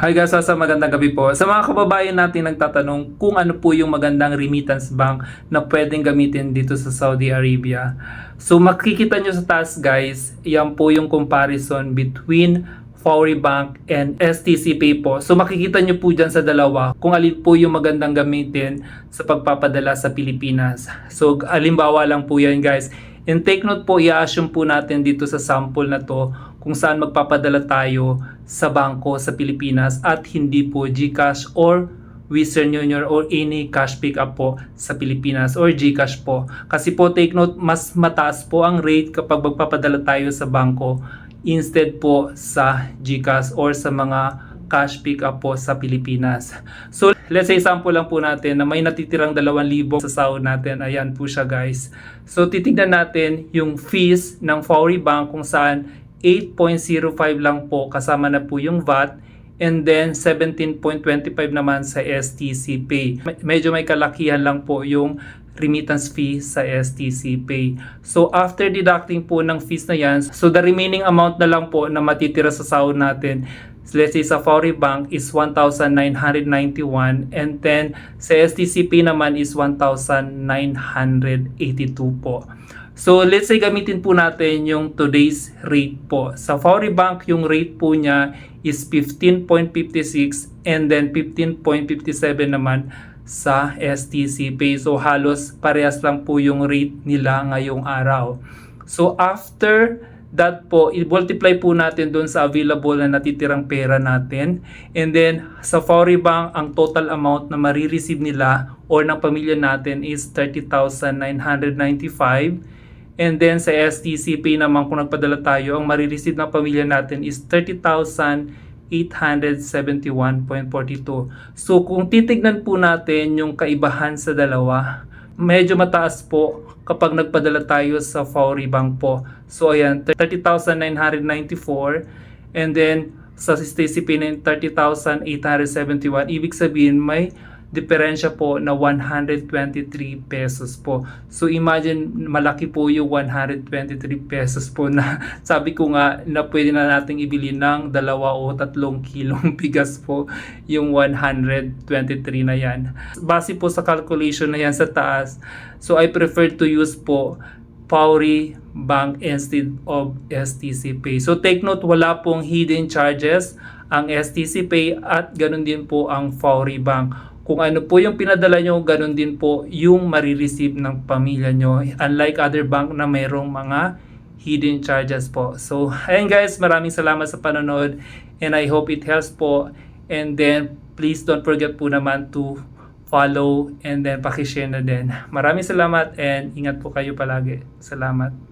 Hi guys, sa magandang gabi po. Sa mga kababayan natin nagtatanong kung ano po yung magandang remittance bank na pwedeng gamitin dito sa Saudi Arabia. So makikita nyo sa taas guys, yan po yung comparison between Fowry Bank and STC Pay po. So makikita nyo po dyan sa dalawa kung alin po yung magandang gamitin sa pagpapadala sa Pilipinas. So alimbawa lang po yan guys. And take note po, i-assume po natin dito sa sample na to kung saan magpapadala tayo sa bangko sa Pilipinas at hindi po GCash or Western Union or any cash pickup po sa Pilipinas or GCash po. Kasi po take note, mas mataas po ang rate kapag magpapadala tayo sa bangko instead po sa GCash or sa mga cash pickup po sa Pilipinas. So, let's say sample lang po natin na may natitirang 2,000 sa sahod natin. Ayan po siya guys. So, titignan natin yung fees ng Fowry Bank kung saan 8.05 lang po kasama na po yung VAT and then 17.25 naman sa STC Pay. Me- Medyo may kalakihan lang po yung remittance fee sa STC Pay. So after deducting po ng fees na yan, so the remaining amount na lang po na matitira sa sahod natin let's say sa Fowry Bank is 1,991 and then sa STCP naman is 1,982 po. So let's say gamitin po natin yung today's rate po. Sa Fowry Bank yung rate po niya is 15.56 and then 15.57 naman sa STC Pay. So halos parehas lang po yung rate nila ngayong araw. So after that po, i-multiply po natin doon sa available na natitirang pera natin. And then, sa Fowry Bank, ang total amount na marireceive nila or ng pamilya natin is 30,995. And then, sa STCP naman, kung nagpadala tayo, ang marireceive ng pamilya natin is 30,871.42. So, kung titignan po natin yung kaibahan sa dalawa, medyo mataas po kapag nagpadala tayo sa Fowry Bank po. So ayan, 30,994 and then sa Stacy Pin 30,871. Ibig sabihin may diferensya po na 123 pesos po. So imagine malaki po yung 123 pesos po na sabi ko nga na pwede na nating ibili ng dalawa o tatlong kilong bigas po yung 123 na yan. Base po sa calculation na yan sa taas, so I prefer to use po Fowry Bank instead of STC Pay. So take note, wala pong hidden charges ang STC Pay at ganun din po ang Fowry Bank kung ano po yung pinadala nyo, ganun din po yung marireceive ng pamilya nyo. Unlike other bank na mayroong mga hidden charges po. So, ayun guys, maraming salamat sa panonood and I hope it helps po. And then, please don't forget po naman to follow and then pakishare na din. Maraming salamat and ingat po kayo palagi. Salamat.